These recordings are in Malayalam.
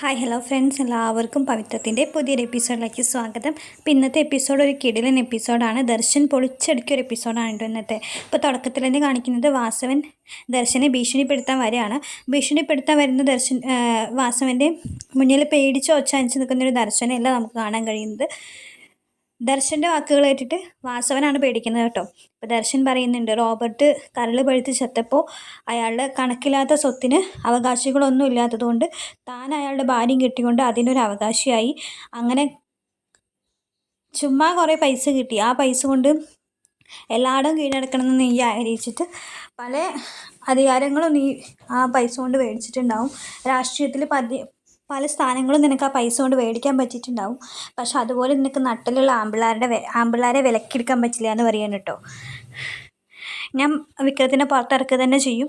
ഹായ് ഹലോ ഫ്രണ്ട്സ് എല്ലാവർക്കും പവിത്രത്തിന്റെ പുതിയൊരു എപ്പിസോഡിലേക്ക് സ്വാഗതം. അപ്പം ഇന്നത്തെ എപ്പിസോഡ് ഒരു കിടിലൻ എപ്പിസോഡാണ് ദർശൻ പൊളിച്ചടിക്കൊരു എപ്പിസോഡാണ് ഇന്നത്തെ. ഇപ്പോൾ തുടക്കത്തിൽ തന്നെ കാണിക്കുന്നത് വാസവൻ ദർശനെ ഭീഷണിപ്പെടുത്താൻ വരികയാണ്. ഭീഷണിപ്പെടുത്താൻ വരുന്ന ദർശൻ വാസവന്റെ മുന്നിൽ പേടിച്ച് ഒച്ചാനിച്ച് നിൽക്കുന്ന ഒരു ദർശനമല്ല നമുക്ക് കാണാൻ കഴിയുന്നത്. ദർശന്റെ വാക്കുകൾ കേട്ടിട്ട് വാസവനാണ് പേടിക്കുന്നത് കേട്ടോ. ഇപ്പോൾ ദർശൻ പറയുന്നുണ്ട് റോബർട്ട് കരൾ പഴുത്ത് ചത്തപ്പോൾ അയാളുടെ കണക്കില്ലാത്ത സ്വത്തിന് അവകാശികളൊന്നും ഇല്ലാത്തതുകൊണ്ട് താൻ അയാളുടെ ഭാര്യയും കെട്ടിക്കൊണ്ട് അതിനൊരു അവകാശിയായി. അങ്ങനെ ചുമ്മാ കുറേ പൈസ കിട്ടി. ആ പൈസ കൊണ്ട് എല്ലായിടവും കീഴടക്കണമെന്ന് നീ ആഗ്രഹിച്ചിട്ട് പല അധികാരങ്ങളും നീ ആ പൈസ കൊണ്ട് മേടിച്ചിട്ടുണ്ടാവും. രാഷ്ട്രീയത്തിൽ പതി പല സ്ഥാനങ്ങളും നിനക്ക് ആ പൈസ കൊണ്ട് മേടിക്കാൻ പറ്റിയിട്ടുണ്ടാവും. പക്ഷെ അതുപോലെ നിനക്ക് നട്ടിലുള്ള ആമ്പിള്ളാരുടെ ആമ്പിളാരെ വിലക്കെടുക്കാൻ പറ്റില്ല എന്ന് പറയാൻ കേട്ടോ. ഞാൻ വിക്രത്തിനെ പുറത്തിറക്കുക തന്നെ ചെയ്യും.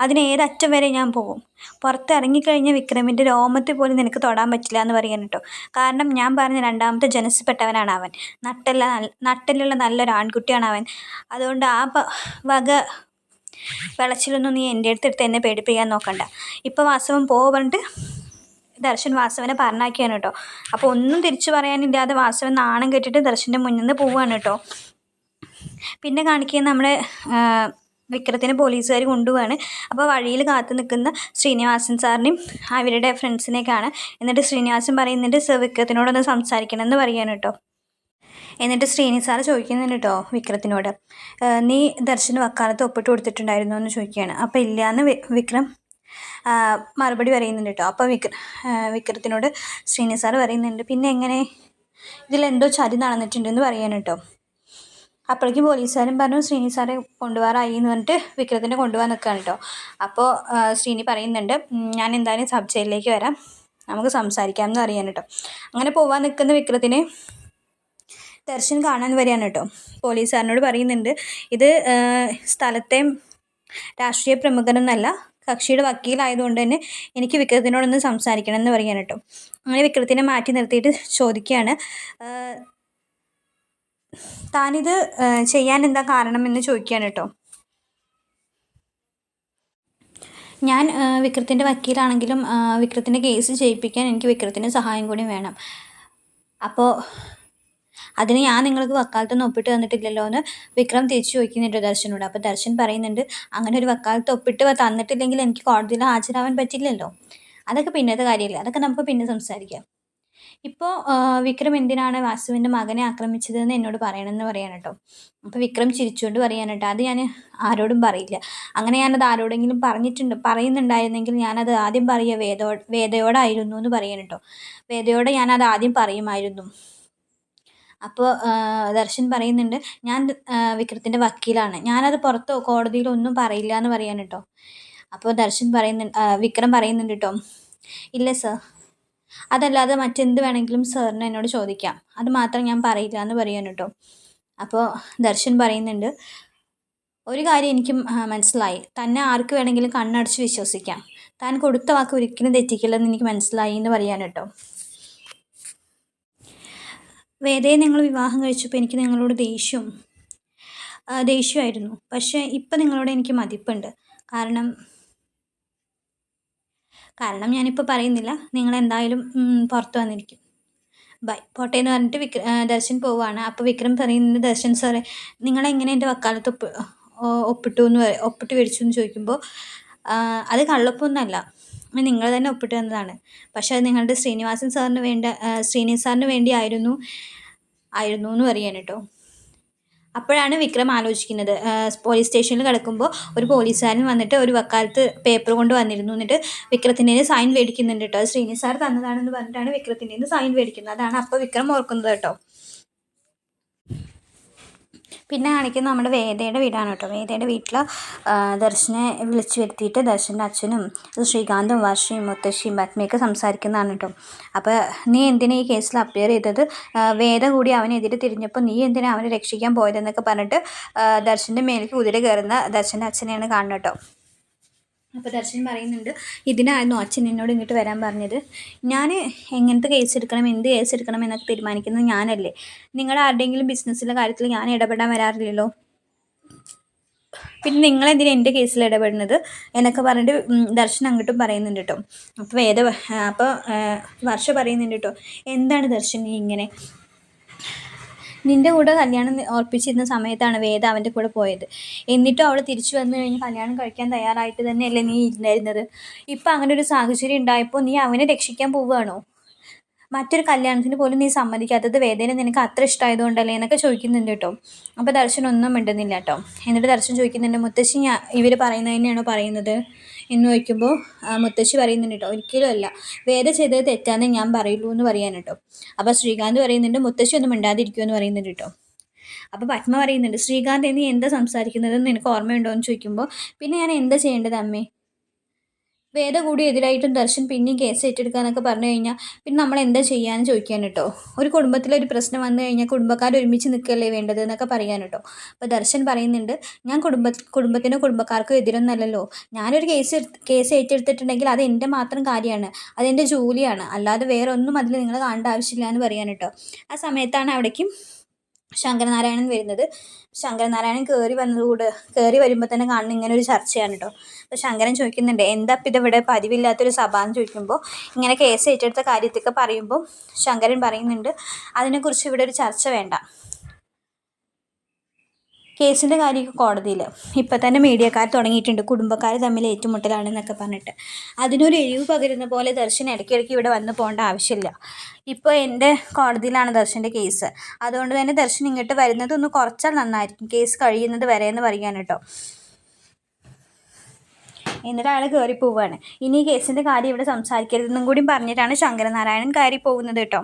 അതിന് ഏതറ്റം വരെ ഞാൻ പോകും പുറത്തിറങ്ങിക്കഴിഞ്ഞ വിക്രമിന്റെ രോമത്തിൽ പോലും നിനക്ക് തൊടാൻ പറ്റില്ല എന്ന് പറയാൻ കേട്ടോ. കാരണം ഞാൻ പറഞ്ഞ രണ്ടാമത്തെ ജനസിൽപ്പെട്ടവനാണ് അവൻ. നട്ടല്ല നട്ടലുള്ള നല്ലൊരു ആൺകുട്ടിയാണ് അവൻ. അതുകൊണ്ട് ആ വക വിളച്ചിലൊന്നും നീ എന്റെ അടുത്തെടുത്ത് എന്നെ പേടിപ്പിക്കാൻ നോക്കണ്ട. ഇപ്പോൾ വാസവം പോ പറഞ്ഞിട്ട് ദർശൻ വാസവനെ പറഞ്ഞാക്കിയാണ് കേട്ടോ. അപ്പോൾ ഒന്നും തിരിച്ചു പറയാനില്ലാതെ വാസവൻ നാണം കെട്ടിട്ട് ദർശന്റെ മുന്നിൽ നിന്ന് പോവുകയാണ് കേട്ടോ. പിന്നെ കാണിക്കുന്നത് നമ്മുടെ വിക്രത്തിന് പോലീസുകാർ കൊണ്ടുപോവാണ്. അപ്പോൾ വഴിയിൽ കാത്തു നിൽക്കുന്ന ശ്രീനിവാസൻ സാറിനെയും അവരുടെ ഫ്രണ്ട്സിനെയൊക്കെയാണ്. എന്നിട്ട് ശ്രീനിവാസൻ പറയുന്നുണ്ട് സർ വിക്രത്തിനോടൊന്ന് സംസാരിക്കണം എന്ന് പറയാണ് കേട്ടോ. എന്നിട്ട് ശ്രീനി സാറ് ചോദിക്കുന്നുണ്ട് കേട്ടോ വിക്രത്തിനോട് നീ ദർശന വക്കാലത്ത് ഒപ്പിട്ട് കൊടുത്തിട്ടുണ്ടായിരുന്നോ? എന്ന് ചോദിക്കുകയാണ്. അപ്പോൾ ഇല്ലയെന്ന് വിക്രം മറുപടി പറയുന്നുണ്ട് കേട്ടോ അപ്പോൾ വിക്ര വിക്രത്തിനോട് ശ്രീനി സാർ പറയുന്നുണ്ട് പിന്നെ എങ്ങനെ? ഇതിലെന്തോ ചതി നടന്നിട്ടുണ്ടെന്ന് പറയാൻ കേട്ടോ അപ്പോഴേക്കും പോലീസുകാരൻ പറഞ്ഞു ശ്രീനി സാറെ കൊണ്ടുപോകാറായി എന്ന് പറഞ്ഞിട്ട് വിക്രത്തിനെ കൊണ്ടുപോകാൻ നിൽക്കുകയാണ് കേട്ടോ അപ്പോൾ ശ്രീനി പറയുന്നുണ്ട് ഞാൻ എന്തായാലും സബ് ജയിലിലേക്ക് വരാം. നമുക്ക് സംസാരിക്കാം എന്ന് അറിയാൻ കേട്ടോ അങ്ങനെ പോവാൻ നിൽക്കുന്ന വിക്രത്തിനെ ദർശൻ കാണാൻ വരികയാണ് കേട്ടോ പോലീസുകാരനോട് പറയുന്നുണ്ട് ഇത് സ്ഥലത്തെ രാഷ്ട്രീയ പ്രമുഖനൊന്നല്ല കക്ഷിയുടെ വക്കീലായതുകൊണ്ട് തന്നെ എനിക്ക് വിക്രത്തിനോടൊന്ന് സംസാരിക്കണം എന്ന് പറയാൻ കേട്ടോ. അങ്ങനെ വിക്രത്തിനെ മാറ്റി നിർത്തിയിട്ട് ചോദിക്കുകയാണ്. താനിത് ചെയ്യാൻ എന്താ കാരണം എന്ന് ചോദിക്കുകയാണ് കേട്ടോ. ഞാൻ വിക്രത്തിന്റെ വക്കീലാണെങ്കിലും വിക്രത്തിന്റെ കേസ് ജയിപ്പിക്കാൻ എനിക്ക് വിക്രത്തിന്റെ സഹായം കൂടി വേണം. അപ്പോൾ അതിന് ഞാൻ നിങ്ങൾക്ക് വക്കാലത്തൊന്നും ഒപ്പിട്ട് തന്നിട്ടില്ലല്ലോ എന്ന് വിക്രം തിരിച്ചു ചോദിക്കുന്നുണ്ട് ദർശനോട്. അപ്പോൾ ദർശൻ പറയുന്നുണ്ട് അങ്ങനെ ഒരു വക്കാലത്ത് ഒപ്പിട്ട് തന്നിട്ടില്ലെങ്കിൽ എനിക്ക് കോടതിയിൽ ഹാജരാവാൻ പറ്റില്ലല്ലോ? അതൊക്കെ പിന്നത്തെ കാര്യമല്ലേ അതൊക്കെ നമുക്ക് പിന്നെ സംസാരിക്കാം. ഇപ്പോൾ വിക്രം എന്തിനാണ് വാസുവിന്റെ മകനെ ആക്രമിച്ചതെന്ന് എന്നോട് പറയണമെന്ന് പറയാൻ കേട്ടോ അപ്പോൾ വിക്രം ചിരിച്ചുകൊണ്ട് പറയാൻ കേട്ടോ അത് ഞാൻ ആരോടും പറയില്ല. അങ്ങനെ ഞാനത് ആരോടെങ്കിലും പറഞ്ഞിട്ടുണ്ട് പറയുന്നുണ്ടായിരുന്നെങ്കിൽ ഞാനത് ആദ്യം പറയുക വേദോ വേദയോടായിരുന്നു എന്ന് പറയാൻ കേട്ടോ വേദയോടെ ഞാനത് ആദ്യം പറയുമായിരുന്നു. അപ്പോൾ ദർശൻ പറയുന്നുണ്ട് ഞാൻ വിക്രത്തിന്റെ വക്കീലാണ്. ഞാനത് പുറത്തോ കോടതിയിലോ ഒന്നും പറയില്ല എന്ന് പറയാൻ കേട്ടോ അപ്പോൾ ദർശൻ പറയുന്നുണ്ട് വിക്രം പറയുന്നുണ്ട് കേട്ടോ ഇല്ല സർ. അതല്ലാതെ മറ്റെന്ത് വേണമെങ്കിലും സാറിന് എന്നോട് ചോദിക്കാം. അത് മാത്രം ഞാൻ പറയില്ല എന്ന് പറയാൻ കേട്ടോ അപ്പോൾ ദർശൻ പറയുന്നുണ്ട് ഒരു കാര്യം എനിക്ക് മനസ്സിലായി. തന്നെ ആർക്ക് വേണമെങ്കിലും കണ്ണടച്ച് വിശ്വസിക്കാം. താൻ കൊടുത്ത വാക്ക് ഒരിക്കലും തെറ്റിക്കില്ലെന്ന് എനിക്ക് മനസ്സിലായി എന്ന് പറയാൻ കേട്ടോ വേദയെ നിങ്ങൾ വിവാഹം കഴിച്ചപ്പോൾ എനിക്ക് നിങ്ങളോട് ദേഷ്യം ദേഷ്യമായിരുന്നു. പക്ഷേ ഇപ്പം നിങ്ങളോട് എനിക്ക് മതിപ്പുണ്ട്. കാരണം കാരണം ഞാനിപ്പോൾ പറയുന്നില്ല. നിങ്ങൾ എന്തായാലും പുറത്തു വന്നിരിക്കും. ബൈ. പോട്ടെ എന്ന് പറഞ്ഞിട്ട് വിക്ര ദർശൻ പോവുകയാണ്. അപ്പോൾ വിക്രം പറയുന്നത് ദർശൻ സാറേ നിങ്ങളെങ്ങനെ എന്റെ വക്കാലത്ത് ഒപ്പ് ഒപ്പിട്ടു എന്ന് ഒപ്പിട്ട് മേടിച്ചു എന്ന് ചോദിക്കുമ്പോൾ അത് കള്ളപ്പൊന്നല്ല നിങ്ങൾ തന്നെ ഒപ്പിട്ട് തന്നതാണ്. പക്ഷേ അത് നിങ്ങളുടെ ശ്രീനിവാസൻ സാറിന് വേണ്ട ശ്രീനി സാറിന് വേണ്ടി ആയിരുന്നു ആയിരുന്നു എന്ന് പറയാൻ കേട്ടോ. അപ്പോഴാണ് വിക്രം ആലോചിക്കുന്നത്. പോലീസ് സ്റ്റേഷനിൽ കിടക്കുമ്പോൾ ഒരു പോലീസുകാരൻ വന്നിട്ട് ഒരു വക്കാലത്ത് പേപ്പർ കൊണ്ട് വന്നിരുന്നു. എന്നിട്ട് വിക്രത്തിന്റെ സൈൻ മേടിക്കുന്നുണ്ട് കേട്ടോ. ശ്രീനി സാർ തന്നതാണെന്ന് പറഞ്ഞിട്ടാണ് വിക്രത്തിന്റെ സൈൻ മേടിക്കുന്നത്. അതാണ് അപ്പോൾ വിക്രം ഓർക്കുന്നത് കേട്ടോ. പിന്നെ കാണിക്കുന്നത് നമ്മുടെ വേദയുടെ വീടാണ് കേട്ടോ. വേദയുടെ വീട്ടിൽ ദർശനെ വിളിച്ചു വരുത്തിയിട്ട് ദർശന്റെ അച്ഛനും ശ്രീകാന്തും വാഷിയും മുത്തശ്ശിയും പത്മയൊക്കെ സംസാരിക്കുന്നതാണ് കേട്ടോ. അപ്പോൾ നീ എന്തിനാ ഈ കേസിൽ അപ്പിയർ ചെയ്തത്? വേദ കൂടി അവനെതിരെ തിരിഞ്ഞപ്പോൾ നീ എന്തിനാ അവനെ രക്ഷിക്കാൻ പോയതെന്നൊക്കെ പറഞ്ഞിട്ട് ദർശന്റെ മേലേക്ക് കുതിര കയറുന്ന ദർശന്റെ അച്ഛനെയാണ് കാണുന്നത് കേട്ടോ. അപ്പോൾ ദർശൻ പറയുന്നുണ്ട് ഇതിനായിരുന്നു അച്ഛൻ എന്നോട് ഇങ്ങോട്ട് വരാൻ പറഞ്ഞത്. ഞാൻ എങ്ങനത്തെ കേസ് എടുക്കണം എന്ത് കേസ് എടുക്കണം എന്നൊക്കെ തീരുമാനിക്കുന്നത് ഞാനല്ലേ. നിങ്ങൾ ആരുടെയെങ്കിലും ബിസിനസ്സിലെ കാര്യത്തിൽ ഞാൻ ഇടപെടാൻ വരാറില്ലല്ലോ. പിന്നെ നിങ്ങളെന്തിനാ എന്റെ കേസിൽ ഇടപെടുന്നത് എന്നൊക്കെ പറഞ്ഞിട്ട് ദർശൻ അങ്ങോട്ടും പറയുന്നുണ്ട് കേട്ടോ. അപ്പോൾ വേദ അപ്പോൾ വർഷ പറയുന്നുണ്ട് കേട്ടോ. എന്താണ് ദർശൻ ഇങ്ങനെ? നിന്റെ കൂടെ കല്യാണം ഓർപ്പിച്ചിരുന്ന സമയത്താണ് വേദ അവന്റെ കൂടെ പോയത്. എന്നിട്ടും അവൾ തിരിച്ചു വന്നു കഴിഞ്ഞ് കല്യാണം കഴിക്കാൻ തയ്യാറായിട്ട് തന്നെയല്ലേ നീ ഇരുന്നായിരുന്നത് ഇപ്പം അങ്ങനെ ഒരു സാഹചര്യം ഉണ്ടായപ്പോൾ നീ അവനെ രക്ഷിക്കാൻ പോവുകയാണോ? മറ്റൊരു കല്യാണത്തിന് പോലും നീ സമ്മതിക്കാത്തത് വേദന നിനക്ക് അത്ര ഇഷ്ടമായതുകൊണ്ടല്ലേ എന്നൊക്കെ ചോദിക്കുന്നുണ്ട് കേട്ടോ. അപ്പോൾ ദർശൻ ഒന്നും മിണ്ടുന്നില്ല കേട്ടോ. എന്നിട്ട് ദർശൻ ചോദിക്കുന്നുണ്ട് മുത്തശ്ശി ഞാൻ ഇവർ പറയുന്നത് തന്നെയാണോ പറയുന്നത്? എന്ന് ചോദിക്കുമ്പോൾ മുത്തശ്ശി പറയുന്നുണ്ട് കേട്ടോ ഒരിക്കലും അല്ല. വേദ ചെയ്തത് തെറ്റാന്ന് ഞാൻ പറയുള്ളൂ എന്ന് പറയാൻ കേട്ടോ. അപ്പോൾ ശ്രീകാന്ത് പറയുന്നുണ്ട് മുത്തശ്ശി ഒന്നും മിണ്ടാതിരിക്കുമെന്ന് പറയുന്നുണ്ട് കേട്ടോ. അപ്പോൾ പത്മ പറയുന്നുണ്ട് ശ്രീകാന്ത് നീ എന്താ സംസാരിക്കുന്നതെന്ന് എനിക്ക് ഓർമ്മയുണ്ടോ? എന്ന് ചോദിക്കുമ്പോൾ പിന്നെ ഞാൻ എന്താ ചെയ്യേണ്ടത് അമ്മേ? വേദ കൂടി എതിരായിട്ടും ദർശൻ പിന്നെയും കേസ് ഏറ്റെടുക്കാനൊക്കെ പറഞ്ഞു കഴിഞ്ഞാൽ പിന്നെ നമ്മൾ എന്താ ചെയ്യാന്ന് ചോദിക്കാൻ കേട്ടോ ഒരു കുടുംബത്തിലൊരു പ്രശ്നം വന്നു കഴിഞ്ഞാൽ കുടുംബക്കാർ ഒരുമിച്ച് നിൽക്കല്ലേ വേണ്ടത് എന്നൊക്കെ പറയാൻ കേട്ടോ അപ്പോൾ ദർശൻ പറയുന്നുണ്ട് ഞാൻ കുടുംബ കുടുംബത്തിനോ കുടുംബക്കാർക്കോ എതിരൊന്നല്ലല്ലോ. ഞാനൊരു കേസ് കേസ് ഏറ്റെടുത്തിട്ടുണ്ടെങ്കിൽ അത് എന്റെ മാത്രം കാര്യമാണ് അതെന്റെ ജോലിയാണ്. അല്ലാതെ വേറെ ഒന്നും അതിൽ നിങ്ങൾ കാണേണ്ട ആവശ്യമില്ല എന്ന് പറയാൻ കേട്ടോ ആ സമയത്താണ് അവിടേക്കും ശങ്കരനാരായണൻ വരുന്നത്. ശങ്കരനാരായണൻ കയറി വന്നതുകൂടെ കയറി വരുമ്പോൾ തന്നെ കാണുന്ന ഇങ്ങനെ ഒരു ചർച്ചയാണ് കേട്ടോ അപ്പോൾ ശങ്കരൻ ചോദിക്കുന്നുണ്ട് എന്താ ഇപ്പം ഇതിവിടെ പതിവില്ലാത്തൊരു സഭ? എന്ന് ചോദിക്കുമ്പോൾ ഇങ്ങനെ കേസ് ഏറ്റെടുത്ത കാര്യത്തൊക്കെ പറയുമ്പോൾ ശങ്കരൻ പറയുന്നുണ്ട് അതിനെക്കുറിച്ച് ഇവിടെ ഒരു ചർച്ച വേണ്ട. കേസിന്റെ കാര്യമൊക്കെ കോടതിയിൽ ഇപ്പം തന്നെ മീഡിയക്കാർ തുടങ്ങിയിട്ടുണ്ട്. കുടുംബക്കാർ തമ്മിൽ ഏറ്റുമുട്ടലാണെന്നൊക്കെ പറഞ്ഞിട്ട്. അതിനൊരു എഴിവ് പകരുന്ന പോലെ ദർശൻ ഇടയ്ക്കിടയ്ക്ക് ഇവിടെ വന്ന് പോകേണ്ട ആവശ്യമില്ല. ഇപ്പോൾ എന്റെ കോടതിയിലാണ് ദർശന്റെ കേസ്. അതുകൊണ്ട് തന്നെ ദർശൻ ഇങ്ങോട്ട് വരുന്നത് ഒന്ന് കുറച്ചാൽ നന്നായിരിക്കും. കേസ് കഴിയുന്നത് വരെ എന്ന് പറയാൻ കേട്ടോ. എന്നിട്ട് അയാൾ കയറി പോവുകയാണ്. ഇനി ഈ കേസിന്റെ കാര്യം ഇവിടെ സംസാരിക്കരുതെന്നും കൂടി പറഞ്ഞിട്ടാണ് ശങ്കരനാരായണൻ കയറി പോകുന്നത് കേട്ടോ.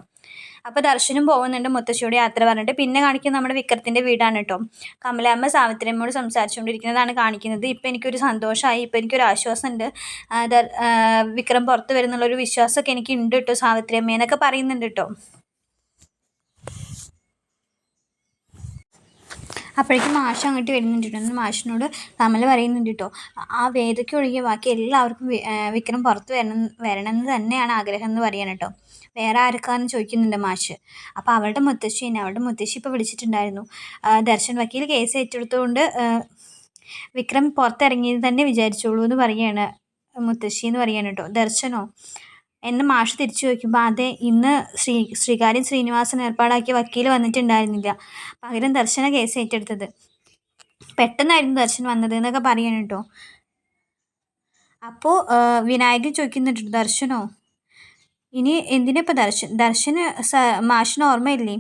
അപ്പോൾ ദർശനം പോകുന്നുണ്ട് മുത്തശ്ശിയോട് യാത്ര പറഞ്ഞിട്ട്. പിന്നെ കാണിക്കുന്നത് നമ്മുടെ വിക്രത്തിന്റെ വീടാണ് കേട്ടോ. കമലാമ്മ സാവിത്രിയമ്മയോട് സംസാരിച്ചുകൊണ്ടിരിക്കുന്നതാണ് കാണിക്കുന്നത്. ഇപ്പം എനിക്കൊരു സന്തോഷമായി ഇപ്പം എനിക്കൊരു ആശ്വാസമുണ്ട്. വിക്രം പുറത്ത് വരുന്നുള്ളൊരു വിശ്വാസമൊക്കെ എനിക്ക് ഉണ്ട് കേട്ടോ സാവിത്രിയമ്മ എന്നൊക്കെ പറയുന്നുണ്ട് കേട്ടോ. അപ്പോഴേക്കും മാഷ് അങ്ങോട്ട് വരുന്നുണ്ട് കേട്ടോ. മാഷിനോട് കമൽ പറയുന്നുണ്ട് കേട്ടോ ആ വേദയ്ക്ക് ഒഴികെ ബാക്കി എല്ലാവർക്കും വിക്രം പുറത്ത് വരണം വരണം എന്ന് തന്നെയാണ് ആഗ്രഹം എന്ന് പറയാൻ കേട്ടോ. വേറെ ആർക്കാന്ന് ചോദിക്കുന്നുണ്ട് മാഷ്. അപ്പോൾ അവളുടെ മുത്തശ്ശി തന്നെ അവളുടെ മുത്തശ്ശി ഇപ്പോൾ വിളിച്ചിട്ടുണ്ടായിരുന്നു. ദർശൻ വക്കീൽ കേസ് ഏറ്റെടുത്തുകൊണ്ട് വിക്രം പുറത്തിറങ്ങിയത് തന്നെ വിചാരിച്ചോളൂ എന്ന് പറയാണ് മുത്തശ്ശി എന്ന് പറയാണ് കേട്ടോ. ദർശനോ എന്ന് മാഷ് തിരിച്ചു ചോദിക്കുമ്പോൾ അതെ ഇന്ന് ശ്രീ ശ്രീകാര്യം ശ്രീനിവാസൻ ഏർപ്പാടാക്കിയ വക്കീൽ വന്നിട്ടുണ്ടായിരുന്നില്ല. പകരം ദർശന കേസ് ഏറ്റെടുത്തത്. പെട്ടെന്നായിരുന്നു ദർശൻ വന്നത് എന്നൊക്കെ പറയണം കേട്ടോ. അപ്പോൾ വിനായകൻ ചോദിക്കുന്നുണ്ട് ദർശനോ? ഇനി എന്തിനാ ഇപ്പോൾ ദർശൻ ദർശന് മാഷിന് ഓർമ്മയില്ലേ?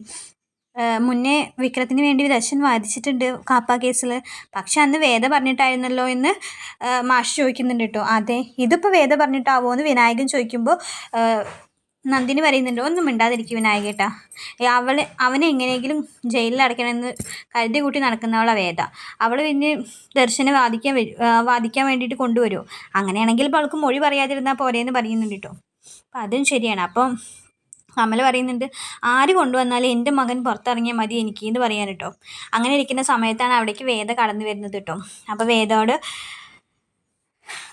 മുന്നേ വിക്രത്തിന് വേണ്ടി ദർശൻ വാദിച്ചിട്ടുണ്ട് കാപ്പ കേസിൽ പക്ഷെ അന്ന് വേദ പറഞ്ഞിട്ടായിരുന്നല്ലോ എന്ന് മാഷ് ചോദിക്കുന്നുണ്ട് കേട്ടോ. അതെ ഇതിപ്പോൾ വേദ പറഞ്ഞിട്ടാവോ എന്ന് വിനായകൻ ചോദിക്കുമ്പോൾ നന്ദിനി പറയുന്നുണ്ട് ഒന്നും മിണ്ടാതിരിക്കും വിനായകേട്ടാ. അവൾ അവനെ എങ്ങനെയെങ്കിലും ജയിലിൽ അടയ്ക്കണമെന്ന് കരുതി കൂട്ടി നടക്കുന്നവളാണ് വേദ. അവൾ പിന്നെ ദർശനെ വാദിക്കാൻ വാദിക്കാൻ വേണ്ടിയിട്ട് കൊണ്ടുവരുമോ അങ്ങനെയാണെങ്കിൽ ഇപ്പോൾ അവൾക്ക് മൊഴി പറയാതിരുന്നാൽ പോരേന്ന് പറയുന്നുണ്ട് കേട്ടോ. അപ്പം അതും ശരിയാണ്. അപ്പം കമൽ പറയുന്നുണ്ട് ആര് കൊണ്ടുവന്നാലും എന്റെ മകൻ പുറത്തിറങ്ങിയാൽ മതി എനിക്ക് എന്ന് പറയാൻ കേട്ടോ അങ്ങനെ ഇരിക്കുന്ന സമയത്താണ് അവിടേക്ക് വേദ കടന്നു വരുന്നത് കേട്ടോ. അപ്പോൾ വേദയോട്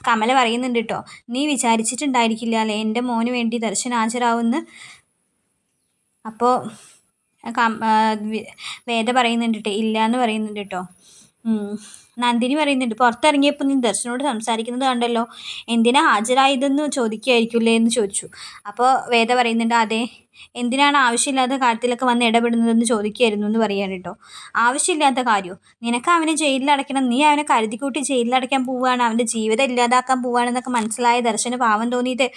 കമല പറയുന്നുണ്ട് കേട്ടോ നീ വിചാരിച്ചിട്ടുണ്ടായിരിക്കില്ല അല്ലേ? എന്റെ മോന് വേണ്ടി ദർശനം ഹാജരാവുമെന്ന് അപ്പോൾ വേദ പറയുന്നുണ്ട് കേട്ടോ ഇല്ല എന്ന് പറയുന്നുണ്ട് കേട്ടോ. നന്ദിനി പറയുന്നുണ്ട് പുറത്തിറങ്ങിയപ്പോൾ നീ ദർശനോട് സംസാരിക്കുന്നത് കണ്ടല്ലോ. എന്തിനാ ഹാജരായതെന്ന് ചോദിക്കുകയായിരിക്കില്ലേ എന്ന് ചോദിച്ചു. അപ്പോൾ വേദ പറയുന്നുണ്ട് അതെ എന്തിനാണ് ആവശ്യമില്ലാത്ത കാര്യത്തിലൊക്കെ വന്ന് ഇടപെടുന്നതെന്ന് ചോദിക്കുകയായിരുന്നു എന്ന് പറയാൻ കേട്ടോ. ആവശ്യമില്ലാത്ത കാര്യം? നിനക്ക് അവനെ ജയിലിൽ അടയ്ക്കണം. നീ അവനെ കരുതിക്കൂട്ടി ജയിലിൽ അടയ്ക്കാൻ പോവുകയാണ്. അവന്റെ ജീവിതം ഇല്ലാതാക്കാൻ പോവുകയാണെന്നൊക്കെ മനസ്സിലായ ദർശന പാവം തോന്നിയിട്ട്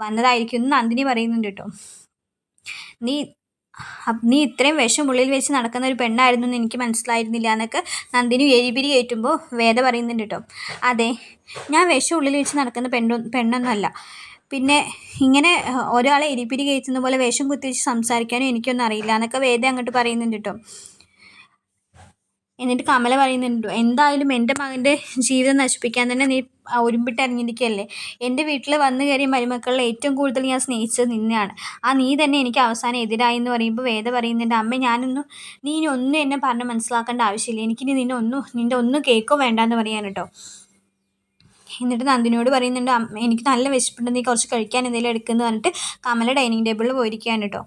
വന്നതായിരിക്കും എന്ന് നന്ദിനി പറയുന്നുണ്ട് കേട്ടോ. നീ നീ ഇത്രയും വിഷം ഉള്ളിൽ വെച്ച് നടക്കുന്ന ഒരു പെണ്ണായിരുന്നു എന്ന് എനിക്ക് മനസ്സിലായിരുന്നില്ല എന്നൊക്കെ നന്ദിനി എരിപിരി കയറ്റുമ്പോൾ വേദ പറയുന്നുണ്ട് കേട്ടോ. അതെ ഞാൻ വിഷം ഉള്ളിൽ വെച്ച് നടക്കുന്ന പെണ്ണു പെണ്ണൊന്നുമല്ല. പിന്നെ ഇങ്ങനെ ഒരാളെ എരിപിരി കയറ്റുന്ന പോലെ വേഷം കുത്തിവെച്ച് സംസാരിക്കാനും എനിക്കൊന്നും അറിയില്ല എന്നൊക്കെ വേദ അങ്ങോട്ട് പറയുന്നുണ്ട് കേട്ടോ. എന്നിട്ട് കമല പറയുന്നുണ്ട് എന്തായാലും എന്റെ മകന്റെ ജീവിതം നശിപ്പിക്കാൻ തന്നെ നീ ഒരുമ്പിട്ട് ഇറങ്ങിയിരിക്കുകയല്ലേ എന്റെ വീട്ടിൽ വന്നു കയറിയ മരുമക്കളിൽ ഏറ്റവും കൂടുതൽ ഞാൻ സ്നേഹിച്ചത് നിന്നെയാണ്. ആ നീ തന്നെ എനിക്ക് അവസാനം എതിരായി എന്ന് പറയുമ്പോൾ വേദ പറയുന്നുണ്ട് അമ്മ ഞാനൊന്നും നീ ഇനി ഒന്നും എന്നെ പറഞ്ഞ് മനസ്സിലാക്കേണ്ട ആവശ്യമില്ല. എനിക്കിനി നിന്നെ ഒന്നും നിന്റെ ഒന്നും കേൾക്കോ വേണ്ടെന്ന് പറയാൻ കേട്ടോ. എന്നിട്ട് നന്ദിനിയോട് പറയുന്നുണ്ട് എനിക്ക് നല്ല വിശപ്പുണ്ട് നീ കുറച്ച് കഴിക്കാൻ എന്തെങ്കിലും എടുക്കുന്നു പറഞ്ഞിട്ട് കമല ഡൈനിങ് ടേബിളിൽ പോയിരിക്കുകയാണ് കേട്ടോ.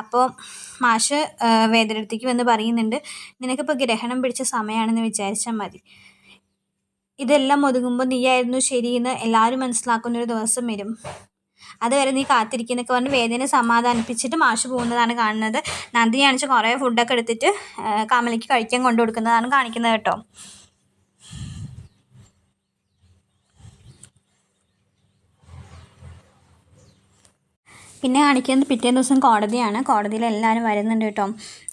അപ്പോൾ മാഷ് വേദനടുത്തേക്ക് വന്ന് പറയുന്നുണ്ട് നിനക്കിപ്പോൾ ഗ്രഹണം പിടിച്ച സമയമാണെന്ന് വിചാരിച്ചാൽ മതി. ഇതെല്ലാം ഒതുങ്ങുമ്പോൾ നീയായിരുന്നു ശരിയെന്ന് എല്ലാവരും മനസ്സിലാക്കുന്ന ഒരു ദിവസം വരും. അതുവരെ നീ കാത്തിരിക്കുന്നൊക്കെ പറഞ്ഞ് വേദനയെ സമാധാനിപ്പിച്ചിട്ട് മാഷ് പോകുന്നതാണ് കാണുന്നത്. നന്ദിയാണെന്ന് കുറേ ഫുഡൊക്കെ എടുത്തിട്ട് കമലയ്ക്ക് കഴിക്കാൻ കൊണ്ടു കൊടുക്കുന്നതാണ് കാണിക്കുന്നത് കേട്ടോ. പിന്നെ കാണിക്കുന്നത് പിറ്റേ ദിവസം കോടതിയാണ്. കോടതിയിൽ എല്ലാവരും വരുന്നുണ്ട് കേട്ടോ.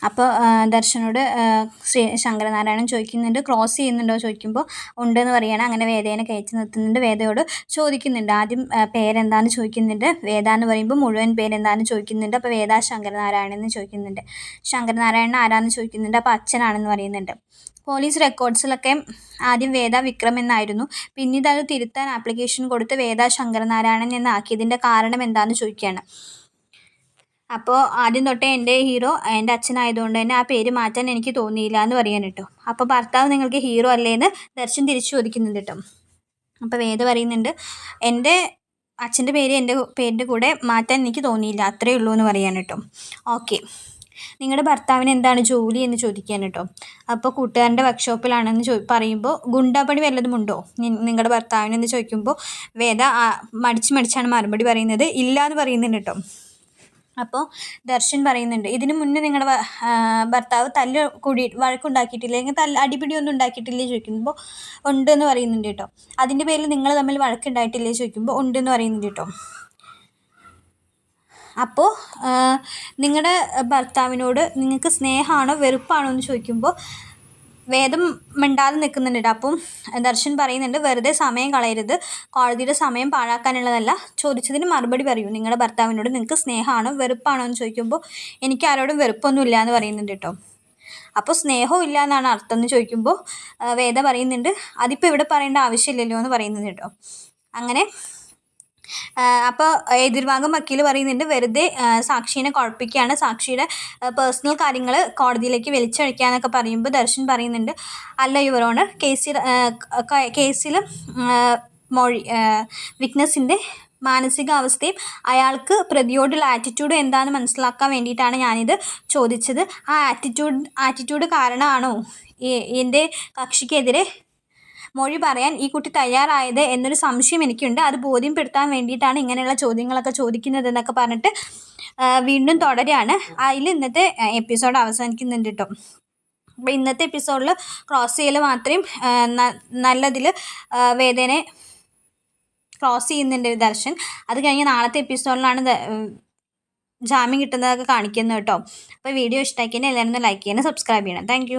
അപ്പോൾ ദർശനോട് ശ്രീ ശങ്കരനാരായണൻ ചോദിക്കുന്നുണ്ട് ക്രോസ് ചെയ്യുന്നുണ്ടോ ചോദിക്കുമ്പോൾ ഉണ്ടെന്ന് പറയുകയാണ് അങ്ങനെ വേദേനെ കയറ്റി നിർത്തുന്നുണ്ട് വേദയോട് ചോദിക്കുന്നുണ്ട്. ആദ്യം പേരെന്താണെന്ന് ചോദിക്കുന്നുണ്ട്. വേദ എന്ന് പറയുമ്പോൾ മുഴുവൻ പേരെന്താണെന്ന് ചോദിക്കുന്നുണ്ട്. അപ്പോൾ വേദ ശങ്കരനാരായണൻ എന്ന് ചോദിക്കുന്നുണ്ട്. ശങ്കരനാരായണൻ ആരാന്ന് ചോദിക്കുന്നുണ്ട്. അപ്പോൾ അച്ഛനാണെന്ന് പറയുന്നുണ്ട്. പോലീസ് റെക്കോർഡ്സിലൊക്കെ ആദ്യം വേദ വിക്രം എന്നായിരുന്നു. പിന്നീട് അത് തിരുത്താൻ ആപ്ലിക്കേഷൻ കൊടുത്ത് വേദ ശങ്കരനാരായണൻ എന്നാക്കിയതിന്റെ കാരണം എന്താണെന്ന് ചോദിക്കുകയാണ് അപ്പോൾ ആദ്യം തൊട്ടേ എന്റെ ഹീറോ എന്റെ അച്ഛനായതുകൊണ്ട് തന്നെ ആ പേര് മാറ്റാൻ എനിക്ക് തോന്നിയില്ല എന്ന് പറയാൻ കേട്ടോ. അപ്പോൾ ഭർത്താവ് നിങ്ങൾക്ക് ഹീറോ അല്ലേ എന്ന് ദർശൻ തിരിച്ചു ചോദിക്കുന്നുണ്ട് കേട്ടോ. അപ്പോൾ വേദ പറയുന്നുണ്ട് എന്റെ അച്ഛന്റെ പേര് എന്റെ പേരിന്റെ കൂടെ മാറ്റാൻ എനിക്ക് തോന്നിയില്ല. അത്രയേ ഉള്ളൂ എന്ന് പറയാൻ കേട്ടോ. ഓക്കെ. നിങ്ങളുടെ ഭർത്താവിന് എന്താണ് ജോലി എന്ന് ചോദിക്കാൻ കേട്ടോ. അപ്പോൾ കൂട്ടുകാരന്റെ വർക്ക്ഷോപ്പിലാണെന്ന് ചോ പറയുമ്പോൾ ഗുണ്ടാപ്പണി വല്ലതും ഉണ്ടോ നിങ്ങളുടെ ഭർത്താവിന് എന്ന് ചോദിക്കുമ്പോൾ വേദ മടിച്ച് മടിച്ചാണ് മറുപടി പറയുന്നത്. ഇല്ല എന്ന് പറയുന്നുണ്ട് കേട്ടോ. അപ്പോൾ ദർശൻ പറയുന്നുണ്ട് ഇതിന് മുന്നേ നിങ്ങളുടെ ഭർത്താവ് തല്ല് കൂടി വഴക്കുണ്ടാക്കിയിട്ടില്ല? അല്ലെങ്കിൽ തല്ല് അടിപിടിയൊന്നും ഉണ്ടാക്കിയിട്ടില്ലേ? ചോദിക്കുമ്പോൾ ഉണ്ടെന്ന് പറയുന്നുണ്ട് കേട്ടോ. അതിന്റെ പേരിൽ നിങ്ങൾ തമ്മിൽ വഴക്കുണ്ടായിട്ടില്ലേ? ചോദിക്കുമ്പോൾ ഉണ്ടെന്ന് പറയുന്നുണ്ട് കേട്ടോ. അപ്പോൾ നിങ്ങളുടെ ഭർത്താവിനോട് നിങ്ങൾക്ക് സ്നേഹമാണോ വെറുപ്പാണോ എന്ന് ചോദിക്കുമ്പോൾ വേദം മിണ്ടാതെ നിൽക്കുന്നുണ്ട്. അപ്പം ദർശൻ പറയുന്നുണ്ട് വെറുതെ സമയം കളയരുത്. കോടതിയുടെ സമയം പാഴാക്കാനുള്ളതല്ല. ചോദിച്ചതിന് മറുപടി പറയൂ. നിങ്ങളുടെ ഭർത്താവിനോട് നിങ്ങൾക്ക് സ്നേഹമാണോ വെറുപ്പാണോ എന്ന് ചോദിക്കുമ്പോൾ എനിക്ക് ആരോടും വെറുപ്പൊന്നുമില്ല എന്ന് പറയുന്നുണ്ട് കേട്ടോ അപ്പോൾ സ്നേഹവും ഇല്ല എന്നാണ് അർത്ഥം എന്ന് ചോദിക്കുമ്പോൾ വേദ പറയുന്നുണ്ട് അതിപ്പോൾ ഇവിടെ പറയേണ്ട ആവശ്യമില്ലല്ലോ എന്ന് പറയുന്നുണ്ട് കേട്ടോ അങ്ങനെ അപ്പോൾ എതിർഭാഗം വക്കീൽ പറയുന്നുണ്ട് വെറുതെ സാക്ഷീനെ കുഴപ്പിക്കുകയാണ്. സാക്ഷിയുടെ പേഴ്സണൽ കാര്യങ്ങൾ കോടതിയിലേക്ക് വലിച്ചഴിക്കുക പറയുമ്പോൾ ദർശൻ പറയുന്നുണ്ട്. അല്ല യുവർ കേസിൽ കേസിൽ മൊഴി വിറ്റ്നസിന്റെ മാനസികാവസ്ഥയും അയാൾക്ക് പ്രതിയോടുള്ള ആറ്റിറ്റ്യൂഡ് എന്താണെന്ന് മനസ്സിലാക്കാൻ വേണ്ടിയിട്ടാണ് ഞാനിത് ചോദിച്ചത്. ആ ആറ്റിറ്റ്യൂഡ് ആറ്റിറ്റ്യൂഡ് കാരണമാണോ എന്റെ കക്ഷിക്കെതിരെ മൊഴി പറയാൻ ഈ കുട്ടി തയ്യാറായത് എന്നൊരു സംശയം എനിക്കുണ്ട്. അത് ബോധ്യപ്പെടുത്താൻ വേണ്ടിയിട്ടാണ് ഇങ്ങനെയുള്ള ചോദ്യങ്ങളൊക്കെ ചോദിക്കുന്നത് എന്നൊക്കെ പറഞ്ഞിട്ട് വീണ്ടും തുടരുകയാണ്. അതിൽ ഇന്നത്തെ എപ്പിസോഡ് അവസാനിക്കുന്നുണ്ട് കേട്ടോ അപ്പോൾ ഇന്നത്തെ എപ്പിസോഡിൽ ക്രോസ് ചെയ്യൽ മാത്രം നല്ലതിൽ വേദന ക്രോസ് ചെയ്യുന്നുണ്ട് ദർശൻ. അത് കഴിഞ്ഞ് നാളത്തെ എപ്പിസോഡിലാണ് ജാമ്യം കിട്ടുന്നതൊക്കെ കാണിക്കുന്നത് കേട്ടോ അപ്പോൾ വീഡിയോ ഇഷ്ടമാക്കിയാൽ എല്ലാവരും ലൈക്ക് ചെയ്യണം സബ്സ്ക്രൈബ് ചെയ്യണം. താങ്ക്